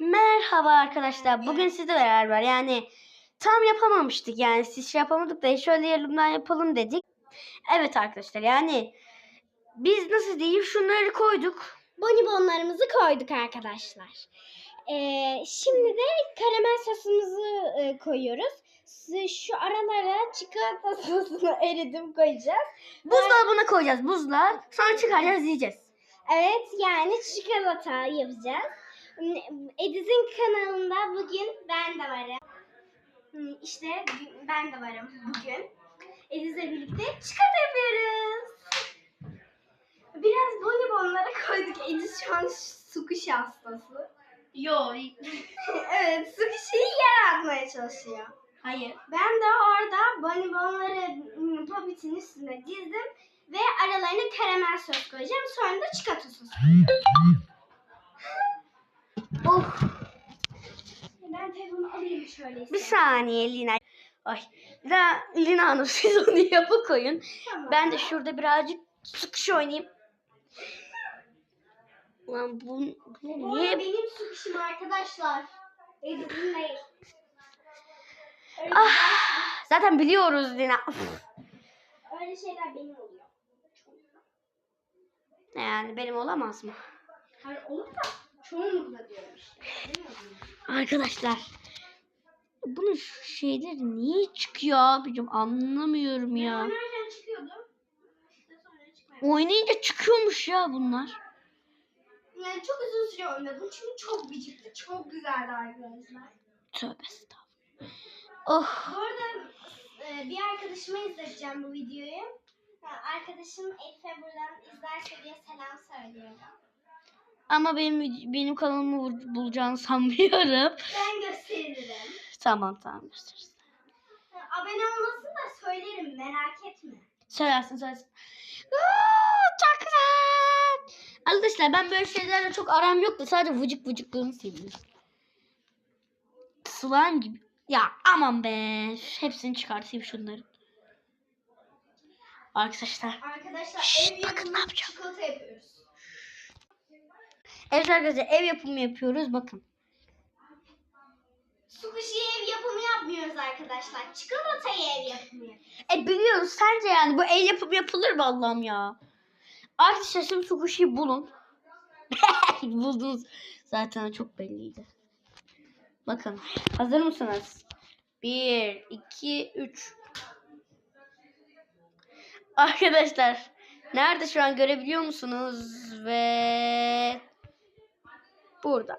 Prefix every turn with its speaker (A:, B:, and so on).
A: Merhaba arkadaşlar. Bugün sizle beraber yani tam yapamamıştık. Yani siz şey yapamadık da şöyle yarımdan yapalım dedik. Evet arkadaşlar yani biz nasıl diyeyim şunları koyduk.
B: bonibonlarımızı koyduk arkadaşlar. Ee, şimdi de karamel sosumuzu e, koyuyoruz. Şu- aralara çikolata sosunu eridim koyacağız.
A: Buzdolabına koyacağız buzlar. Sonra çıkaracağız yiyeceğiz.
B: Evet yani çikolata yapacağız. Ediz'in kanalında bugün ben de varım. İşte ben de varım bugün. Ediz'le birlikte çikolata yapıyoruz. Biraz bonibonlara koyduk. Ediz şu an su kuşu hastası.
A: Yo.
B: evet su kuşuyu yer atmaya çalışıyor.
A: Hayır.
B: Ben de orada bonibonları popitin üstüne dizdim ve aralarına karamel sos koyacağım. Sonra da çikolata sosu.
A: Of.
B: Ben telefonu alayım şöyle.
A: Bir saniye Lina. Ay. Lina, Lina Hanım siz onu yapı koyun.
B: Tamam.
A: Ben de şurada birazcık sıkış oynayayım. Ulan bu, bu niye
B: benim su kuşum arkadaşlar. Değil. Öyle,
A: Ah, zaten biliyoruz Lina.
B: Öyle şeyler benim oluyor.
A: Yani benim olamaz mı?
B: Hayır olur da çoğunlukla diyorum işte.
A: Arkadaşlar. Bunun şu şeyleri niye çıkıyor abicim anlamıyorum ya. Oynayınca çıkıyormuş ya bunlar.
B: Yani çok uzun süre oynadım çünkü çok gıcıktı. Çok güzeldi arkadaşlar.
A: Tövbe estağfurullah. Oh.
B: Bu arada e, bir arkadaşıma izleteceğim bu videoyu. Arkadaşım Elif'e buradan izlerse diye selam söylüyorum.
A: Ama benim benim kanalımı bul- bulacağını sanmıyorum.
B: Ben gösteririm.
A: tamam tamam gösteririz.
B: Abone olmasın da söylerim merak etme.
A: Söylersin söylersin. Aa, çok güzel. Arkadaşlar ben böyle şeylerle çok aram yok da sadece vıcık vıcıklığını seviyorum. Slime gibi. Ya aman be. Hepsini çıkartayım şunları. Arkadaşlar.
B: Arkadaşlar ev
A: bakın ne yapacağım.
B: çikolata yapıyoruz.
A: Evet arkadaşlar ev yapımı yapıyoruz bakın.
B: Su kuşu ev yapımı yapmıyoruz arkadaşlar. Çikolatayı ev yapımı.
A: E biliyoruz sence yani bu el yapımı yapılır mı Allah'ım ya. Arkadaşlar şimdi şu kuşuyu bulun. Buldunuz. Zaten çok belliydi. Bakın hazır mısınız? Bir, iki, üç. Arkadaşlar nerede şu an görebiliyor musunuz? Ve burada.